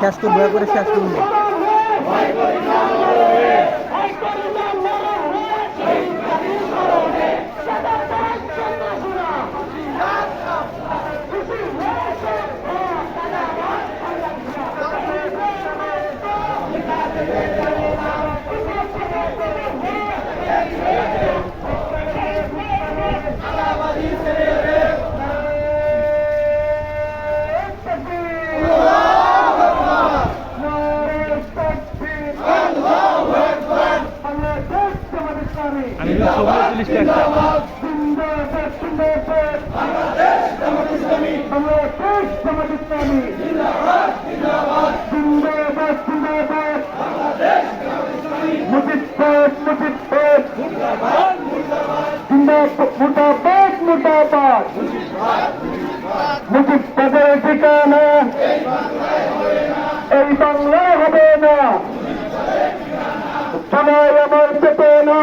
শেষ করব করে শেষ করব আমি বাজারের ঠিকানা এই বাংলায় হবে না চুনাই আমার চেতনা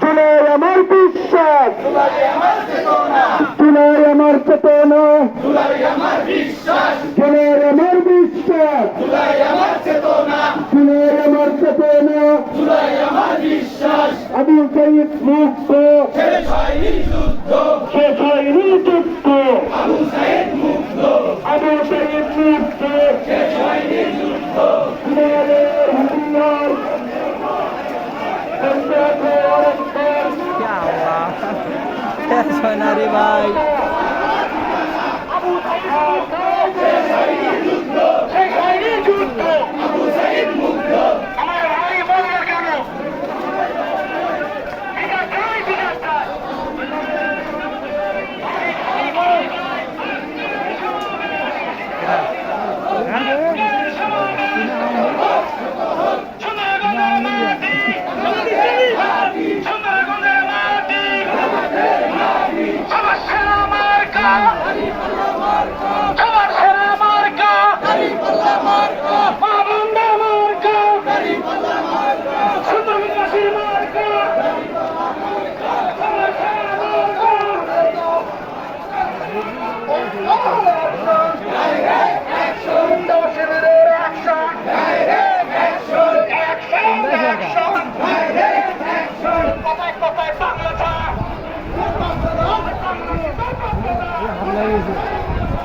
চুনাই আমার বিশ্বাস চুনাই আমার চেতনা চুনাই আমার চেতনা চুনাই আমার বিশ্বাস। আবু সাইদ মুক্ত। হয়নি যুদ্ধ শেষ হয় না রে ভাই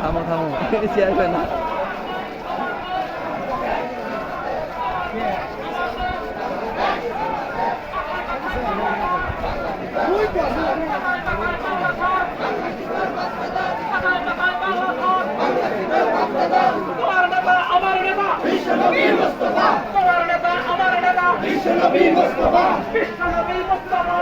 থামো থামো সে আসবে না তোমার নেতা আমার নেতা বিশ্বনবী মুস্তাফা তোমার নেতা আমার নেতা বিশ্বনবী মুস্তাফা বিশ্বনবী মুস্তাফা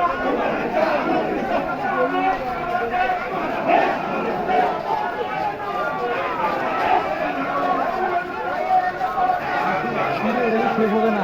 শেষ হবে না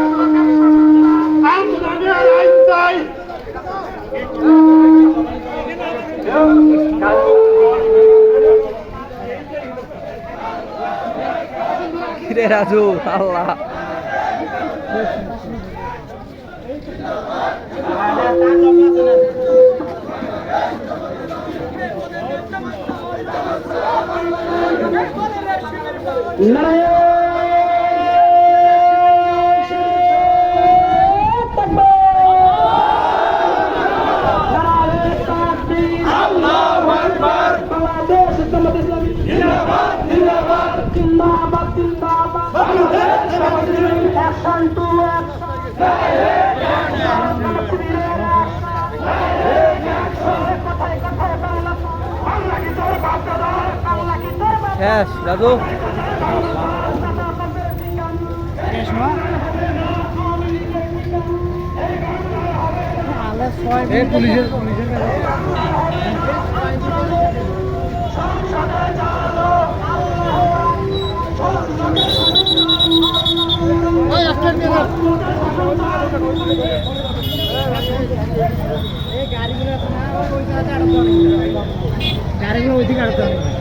রাজু আল্লাহ বাংলাদেশ জামাত action to শেষ রাজু পুলিশের গাড়িগুলো ওইদিকে আটকে